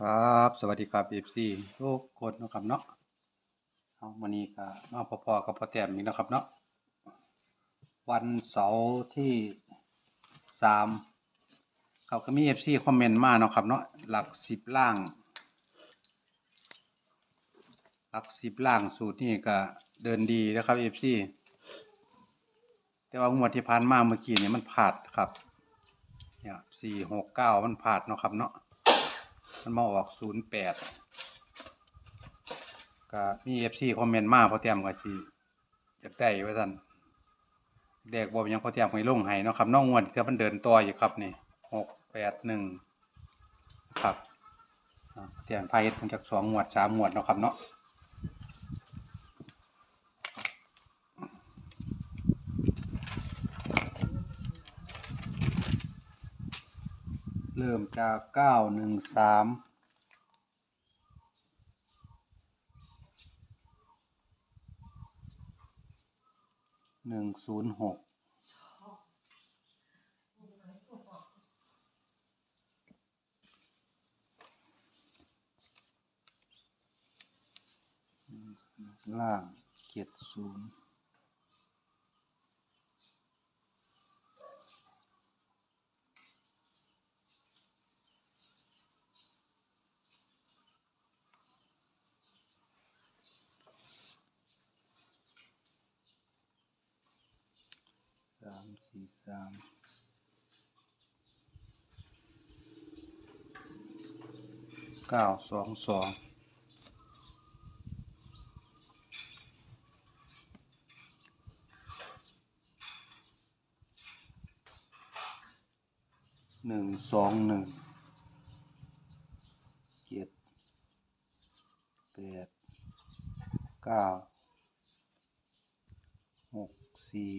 ครับ สวัสดีครับเอฟซีทุกคนนาะครับเนาะเอาวันนี้ก็มาพอๆกับพอแต้มอีกนะครับเนาะวันเสาร์ที่สามเขาก็มีเอฟซีคอมเมนต์มาเนาะครับเนาะหลักสิบล่าง หลักสิบล่างสูตรนี่ก็เดินดีนะครับเอฟซีแต่ว่างวดที่ผ่านมาเมื่อกี้เนี่ยมันผาดครับเนี่ยสี่หกเก้ามันผาดเนาะครับเนาะ มันมาออกศูนย์แปดก็มีเอฟซีคอมเมนต์มาพอเตรียมกับจีจะได้ไว้สั่นเด็กบอกยังพอเตรียมให้ลงให้เนาะครับน้องงวดที่มันเดินต่ออยู่ครับนี่หกแปดหนึ่งครับเตรียมไพ่เพิ่งจากสองงวดสามงวดเนาะครับเนาะ ริ่มจากเก้าหนึ่งสามหนึ่งศูนย์หกล่างเจ็ดศูนย์ สามสี่สามเก้าสองสองหนึ่งสองหนึ่งเจ็ดแปดเก้าหกสี่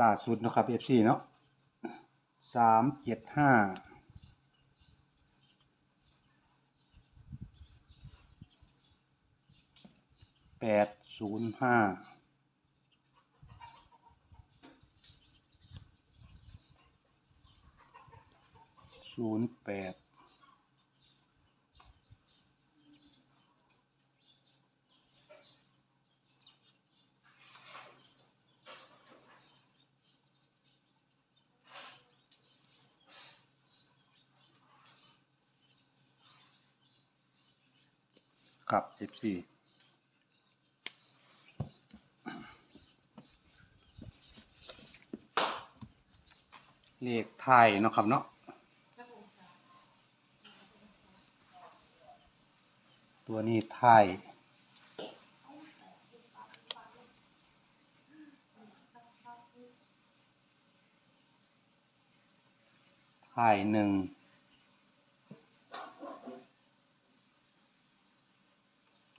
ล่าสุดนะครับ FC เนาะสามเจ็ดห้าแปดศูนย์ห้าศูนย์แปด ครับ FC เลขไทยเนาะครับเนาะตัวนี้ไทยไทยหนึ่ง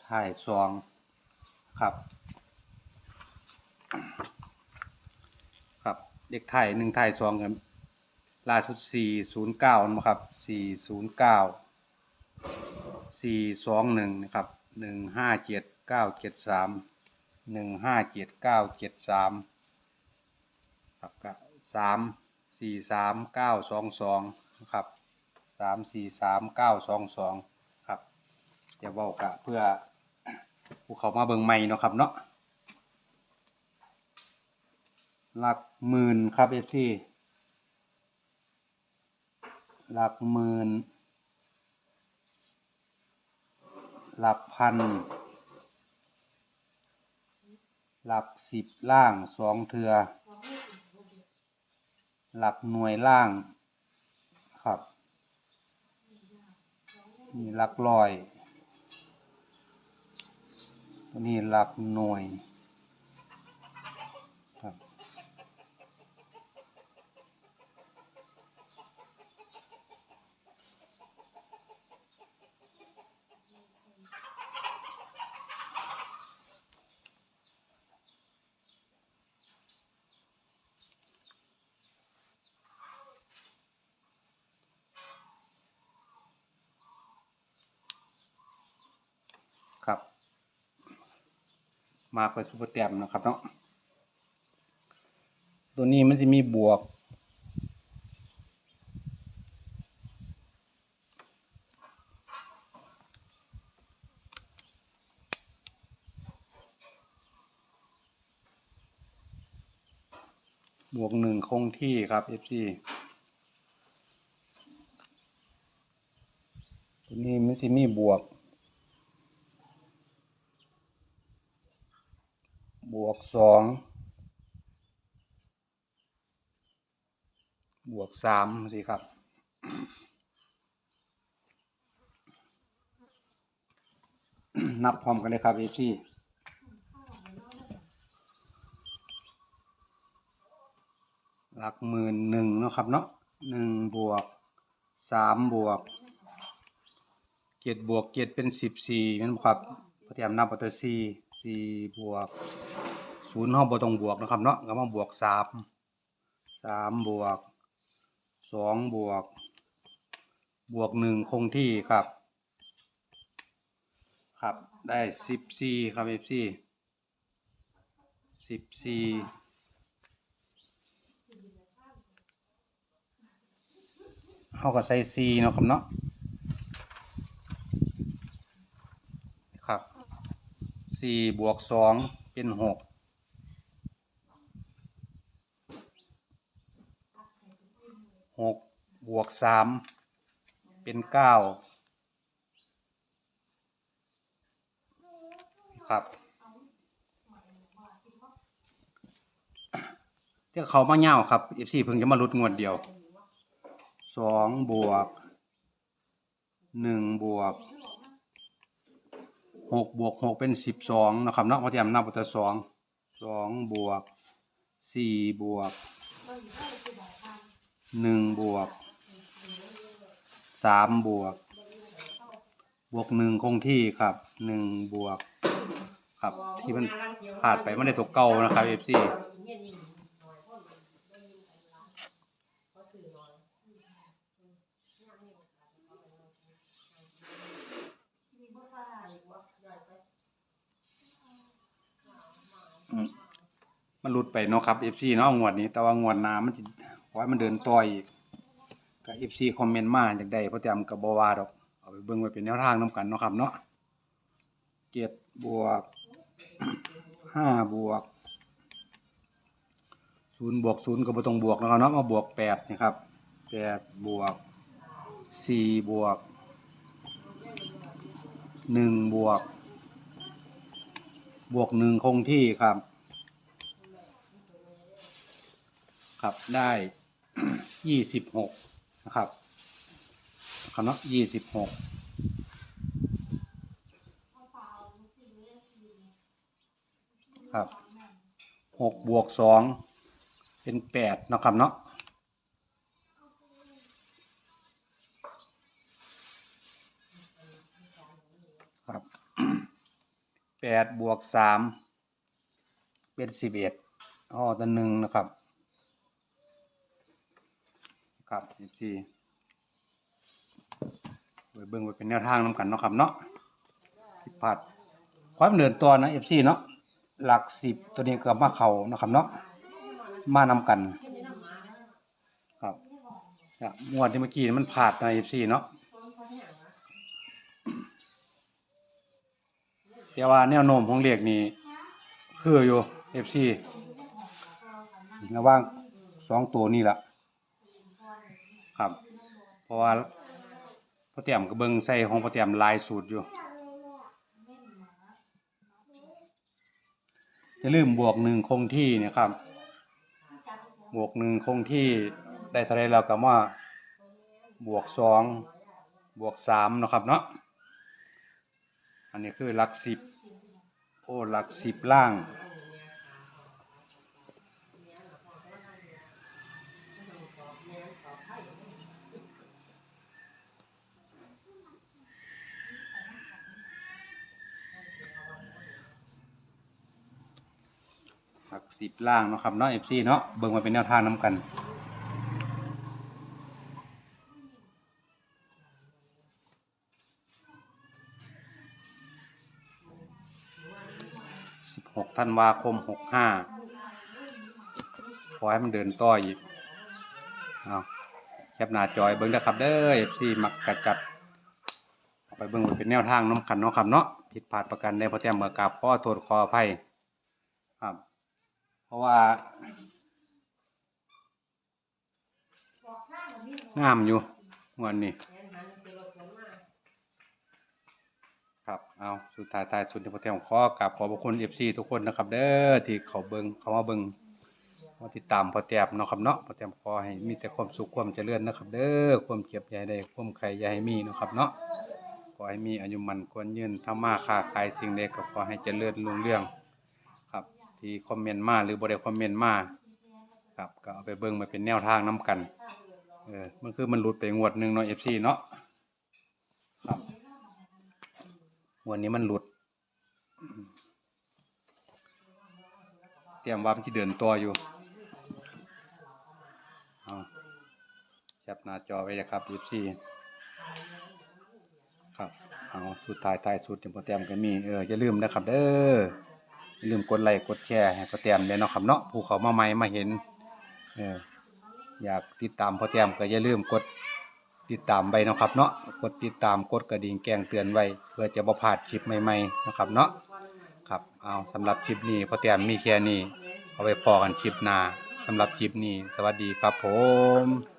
ไทยสองครับ ครับเด็กไทยหนึ่งไทยสองครับล่าสุดสี่ศูนย์เก้านะครับสี่ศูนย์เก้าสี่สองหนึ่งนะครับหนึ่งห้าเจ็ดเก้าเจ็ดสามหนึ่งห้าเจ็ดเก้าเจ็ดสามครับก็สามสี่สามเก้าสองสองนะครับสามสี่สามเก้าสองสองครับเดี๋ยวเว้ากะเพื่อ ผู้เขามาเบิงใหม่เนาะครับเนาะหลักหมื่นครับเอฟซีหลักหมื่นหลักพัน หลักสิบล่างสองเทือ หลักหน่วยล่างครับ นี่หลักร้อย นี่หลักหน่วย ครับ ค มากไปซุปเปอร์แต้มนะครับเนาะตัวนี้มันจะมีบวก บวกหนึ่งคงที่ครับ FC ตัวนี้มันสิมีบวก บวกสองบวกสามสิครับ นับพร้อมกันเลยครับ FC หลักหมื่นหนึ่งนะครับเนาะหนึ่งบวกสามบวกเจ็ดบวกเจ็ดเป็นสิบสี่ม่นบ่ครับพยายามนับปัตตอร์สี่สี่บวก ศูนย์ห้องบต้องบวกนะครับเนาะก็มาบวกสามสามบวกสองบวก บวกหนึ่งคงที่ครับ ครับได้สิบสี่ครับเอฟซีสิบสี่เขาก็ใส่ซีเนาะครับเนาะครับสี่บวกสองเป็นหกหกบ วกสามเป็นเก้าครับเที่เขามาเง่าครับเอฟซีเพิ่งจะมาลุดงวดเดียวสองบวกหนึ่งบวกหกบวกหกเป็นสิบสองนะครับเนาะพอเทียมนับตัวสองสองบวกสี่บวกหนึ่งบวก สามบวก บวกหนึ่งคงที่ครับหนึ่งบวก ครับ ที่มันขาดไปไม่ได้ตัวเก่านะครับเอฟซีมันหลุดไปเนาะครับ FC เนาะงวดนี้ แต่ว่างวดหน้ามันสิขอให้มันเดินต่ออีก ก็ FC คอมเมนต์มาอยากได้เพราะแต่มก็บ่ว่าดอกเอาไปเบิ่งไว้เป็นแนวทางนํกันเนาะครับเนาะ7บวก5บวก0บวก0ก็บ่ต้องบวกนะครับเนาะมาบวก8นี่ครับ8บวก4บวก1บวก บวกหนึ่งคงที่ครับ ครับได้ยี่สิบหก นะครับคำนาะยี่สิบหกครับหกบวกสองเป็นแปดนะครับเนาะครับแปดบวกสามเป็นสิบเอ็ดอ๋อตัวหนึ่งนะครับ ครับสิบสี่ไว้เบิ่งไว้เป็นแนวทางนำกันเนาะครับเนาะผิดพลาดความเดินตัวนะเอฟซีเนาะหลักสิบตัวนี้ก็มาเขานะครับเนาะมานำกัน ครับเนี่ยงวดที่เมื่อกี้มันพลาดนเอฟซีเนาะแต่ว่าแนวโน้มของเลขนี่คืออยู่ FC ระว่างสองตัวนี่ละ ครับ เพราะว่าพ่อเตรียมก็เบิ่งใส่ของพ่อเตรียมลายสูตรอยู่จะลืมบวกหนึ่งคงที่เนี่ยครับ บวกหนึ่งคงที่ได้เท่าไรเราก็มาบวกสองบวกสามนะครับเนาะอันนี้คือหลักสิบโอ้หลักสิบล่าง ลักสิบล่างเนาะครับเนาะเอฟซีเนาะเบิ่งมาเป็นแนวทางน้ำกัน สิบหกธันวาคมหกห้าขอให้มันเดินต่ออีกเอาแคปหน้าจอยเบิ้งนะครับเด้อเอฟซีมักกระจัดเอาไปเบิ้งเป็นแนวทางน้ำขันเนาะครับเนาะผิดพลาดประกันได้พราะแต้มเมื่อกาบขอโทษขออภัยครับ ราะว่างามอยู่วันนี้ครับ เอาสุดท้ายท้ายสุดที่พอแต้มขอกราบขอบพระคุณเอฟซีทุกคนนะครับ เด้อที่เขาเบิงเขามาเบิงมาติดตามพอแต้มเนาะครับเนาะพอแต้มขอให้มีแต่ความสุขความเจริญนะครับ เด้อความเจ็บใหญ่ได้ความไข่ใหญ่มีนะครับ เนาะขอให้มีอายุมันควรยืนทำมาค้าขายสิ่งใดก็ขอให้เจริญรุ่งเรือง ที่คอมเมนต์มาหรือบ่ได้คอมเมนต์มาครับก็เอาไปเบิ่งมาเป็นแนวทางนํกันเออมันคือมันหลุดไปงวดหนึ่งเนาะ FC เนาะครับวดนี้มันหลุด เตรียมว่ามันจะเดินตัวอยู่เอาแคปหน้าจอไว้นะครับ FC ครับเอาสุดท้ายท้ายสุดที่พอเตรียมก็มีเอออย่าลืมนะครับเด้อ อย่าลืมกดไลค์กดแชร์ให้พอเตรียมเลยเนาะครับเนาะผู้เขามาใหม่มาเห็นเอออยากติดตามพ่อแต้มก็อย่าลืมกดติดตามไว้เนาะครับเนาะกดติดตามกดกระดิ่งแจ้งเตือนไว้เพื่อจะบ่พลาดคลิปใหม่ๆนะครับเนาะครับเอาสำหรับคลิปนี้พ่อแต้มมีแค่นี้เอาไว้พอกันคลิปหน้าสำหรับคลิปนี้ สวัสดีครับผม